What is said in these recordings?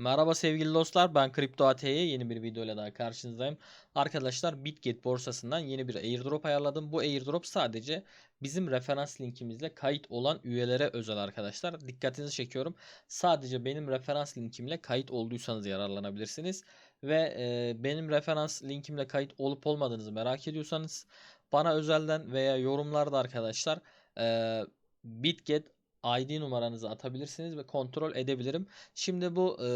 Merhaba sevgili dostlar ben Kripto AT'ye yeni bir video ile daha karşınızdayım. Arkadaşlar Bitget borsasından yeni bir airdrop ayarladım. Bu airdrop sadece bizim referans linkimizle kayıt olan üyelere özel arkadaşlar. Dikkatinizi çekiyorum. Sadece benim referans linkimle kayıt olduysanız yararlanabilirsiniz. Ve e, benim referans linkimle kayıt olup olmadığınızı merak ediyorsanız bana özelden veya yorumlarda arkadaşlar e, Bitget ID numaranızı atabilirsiniz ve kontrol edebilirim. Şimdi bu e,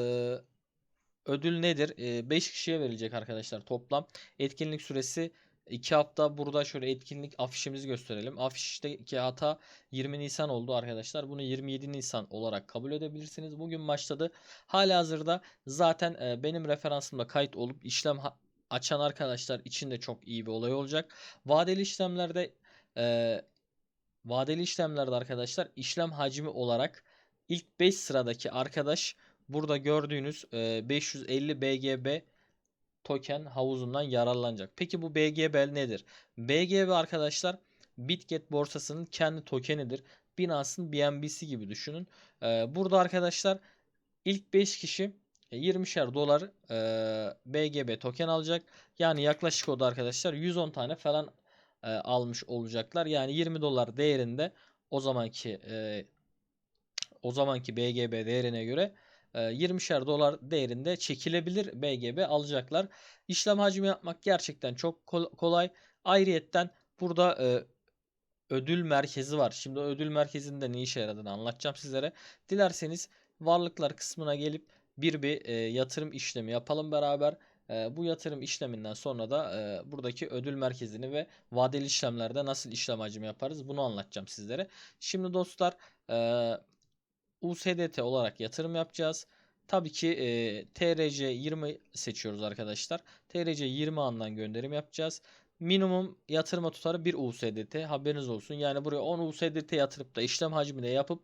ödül nedir? 5 kişiye verilecek arkadaşlar toplam. Etkinlik süresi 2 hafta. Burada şöyle etkinlik afişimizi gösterelim. Afişteki hata 20 Nisan oldu arkadaşlar. Bunu 27 Nisan olarak kabul edebilirsiniz. Bugün başladı. Hala hazırda zaten e, benim referansımda kayıt olup işlem açan arkadaşlar için de çok iyi bir olay olacak. Vadeli işlemlerde e, Vadeli işlemlerde arkadaşlar işlem hacmi olarak ilk 5 sıradaki arkadaş burada gördüğünüz 550 BGB token havuzundan yararlanacak. Peki bu BGB nedir? BGB arkadaşlar Bitget borsasının kendi tokenidir. Binance'ın BNB'si gibi düşünün. Burada arkadaşlar ilk 5 kişi 20'şer dolar BGB token alacak. Yani yaklaşık o da arkadaşlar 110 tane falan e, almış olacaklar. Yani 20 dolar değerinde o zamanki e, o zamanki BGB değerine göre e, 20'şer dolar değerinde çekilebilir BGB alacaklar. İşlem hacmi yapmak gerçekten çok kolay. Ayrıyetten burada e, ödül merkezi var. Şimdi ödül merkezinde ne işe yaradığını anlatacağım sizlere. Dilerseniz varlıklar kısmına gelip bir bir e, yatırım işlemi yapalım beraber. E, bu yatırım işleminden sonra da e, buradaki ödül merkezini ve vadeli işlemlerde nasıl işlem hacmi yaparız bunu anlatacağım sizlere. Şimdi dostlar e, USDT olarak yatırım yapacağız. Tabii ki e, TRC 20 seçiyoruz arkadaşlar. TRC 20 andan gönderim yapacağız. Minimum yatırma tutarı 1 USDT haberiniz olsun. Yani buraya 10 USDT yatırıp da işlem hacmini yapıp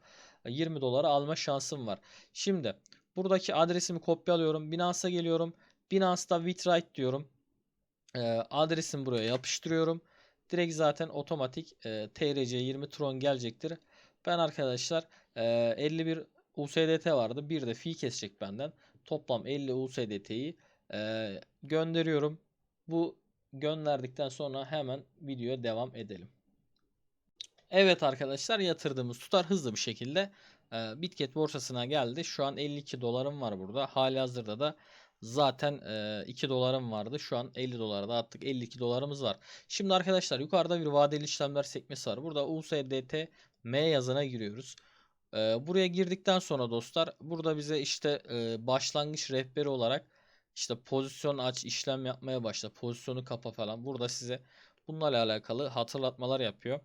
20 dolara alma şansım var. Şimdi buradaki adresimi kopyalıyorum. Binance'a geliyorum. Binance'da Witrite diyorum. E, adresimi buraya yapıştırıyorum. Direkt zaten otomatik e, TRC20 Tron gelecektir. Ben arkadaşlar e, 51 USDT vardı. Bir de fee kesecek benden. Toplam 50 USDT'yi e, gönderiyorum. Bu gönderdikten sonra hemen videoya devam edelim. Evet arkadaşlar yatırdığımız tutar hızlı bir şekilde e, Bitget borsasına geldi. Şu an 52 dolarım var burada. Hali hazırda da Zaten e, 2 dolarım vardı. Şu an 50 dolara da attık. 52 dolarımız var. Şimdi arkadaşlar yukarıda bir vadeli işlemler sekmesi var. Burada USDT M yazına giriyoruz. E, buraya girdikten sonra dostlar burada bize işte e, başlangıç rehberi olarak işte pozisyon aç, işlem yapmaya başla, pozisyonu kapa falan. Burada size bunlarla alakalı hatırlatmalar yapıyor.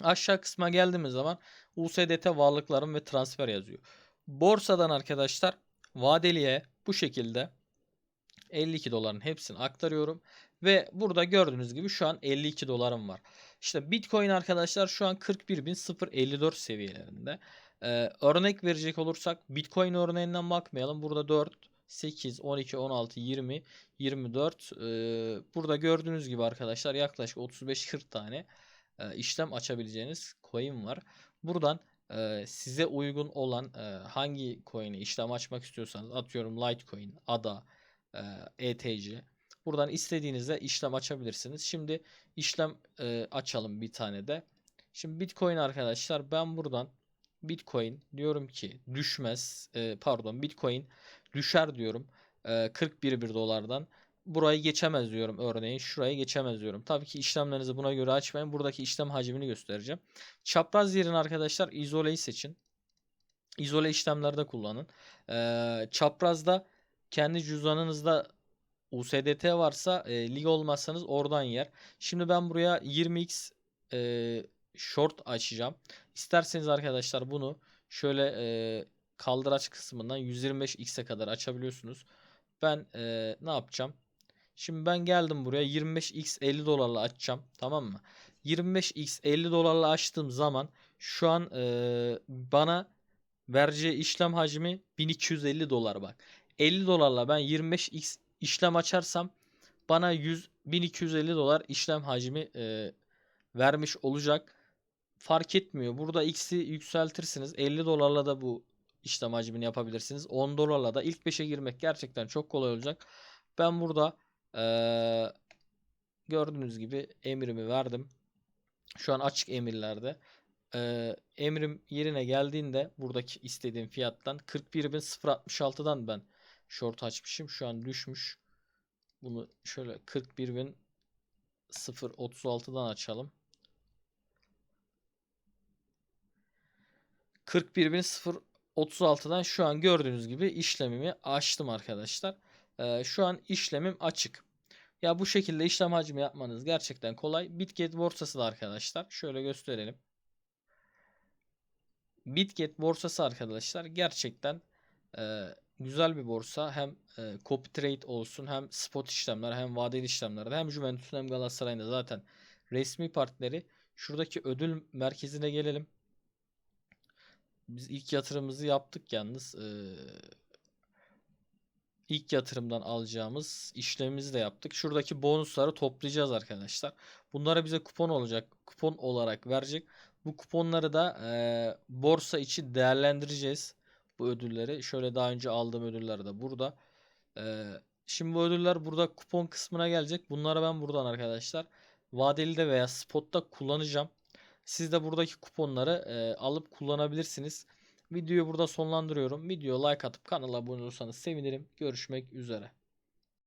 Aşağı kısma geldiğimiz zaman USDT varlıklarım ve transfer yazıyor. Borsadan arkadaşlar vadeliye bu şekilde 52 doların hepsini aktarıyorum. Ve burada gördüğünüz gibi şu an 52 dolarım var. İşte Bitcoin arkadaşlar şu an 41.054 seviyelerinde. Ee, örnek verecek olursak Bitcoin örneğinden bakmayalım. Burada 4, 8, 12, 16, 20, 24. Ee, burada gördüğünüz gibi arkadaşlar yaklaşık 35-40 tane e, işlem açabileceğiniz coin var. Buradan e, size uygun olan e, hangi coin'i işlem açmak istiyorsanız atıyorum Litecoin, ADA, e, ETC. Buradan istediğinizde işlem açabilirsiniz. Şimdi işlem e, açalım bir tane de. Şimdi Bitcoin arkadaşlar ben buradan Bitcoin diyorum ki düşmez pardon Bitcoin düşer diyorum e, 41 bir dolardan burayı geçemez diyorum örneğin. Şurayı geçemez diyorum. Tabii ki işlemlerinizi buna göre açmayın. Buradaki işlem hacmini göstereceğim. Çapraz yerin arkadaşlar izoleyi seçin. İzole işlemlerde kullanın. Ee, çaprazda kendi cüzdanınızda USDT varsa e, lig olmazsanız oradan yer. Şimdi ben buraya 20x e, short açacağım. İsterseniz arkadaşlar bunu şöyle e, kaldıraç kısmından 125x'e kadar açabiliyorsunuz. Ben e, ne yapacağım? Şimdi ben geldim buraya 25x 50 dolarla açacağım. Tamam mı? 25x 50 dolarla açtığım zaman şu an e, bana vereceği işlem hacmi 1250 dolar bak. 50 dolarla ben 25x işlem açarsam bana 100 1250 dolar işlem hacmi e, vermiş olacak. Fark etmiyor. Burada x'i yükseltirsiniz. 50 dolarla da bu işlem hacmini yapabilirsiniz. 10 dolarla da ilk 5'e girmek gerçekten çok kolay olacak. Ben burada eee, gördüğünüz gibi emrimi verdim. Şu an açık emirlerde. Eee, emrim yerine geldiğinde buradaki istediğim fiyattan 41.066'dan ben short açmışım. Şu an düşmüş. Bunu şöyle 41.036'dan açalım. 41.036'dan şu an gördüğünüz gibi işlemimi açtım arkadaşlar. Ee, şu an işlemim açık. Ya bu şekilde işlem hacmi yapmanız gerçekten kolay. Bitget borsası da arkadaşlar. Şöyle gösterelim. Bitget borsası arkadaşlar gerçekten e, güzel bir borsa. Hem e, copy trade olsun hem spot işlemler hem vadeli işlemlerde hem Juventus'un hem Galatasaray'ın zaten resmi partileri. Şuradaki ödül merkezine gelelim. Biz ilk yatırımımızı yaptık yalnız. Ee, ilk yatırımdan alacağımız işlemimizi de yaptık. Şuradaki bonusları toplayacağız arkadaşlar. Bunlara bize kupon olacak. Kupon olarak verecek. Bu kuponları da e, borsa içi değerlendireceğiz. Bu ödülleri. Şöyle daha önce aldığım ödüller de burada. E, şimdi bu ödüller burada kupon kısmına gelecek. Bunları ben buradan arkadaşlar vadeli de veya spotta kullanacağım. Siz de buradaki kuponları e, alıp kullanabilirsiniz. Videoyu burada sonlandırıyorum. Video like atıp kanala abone olursanız sevinirim. Görüşmek üzere.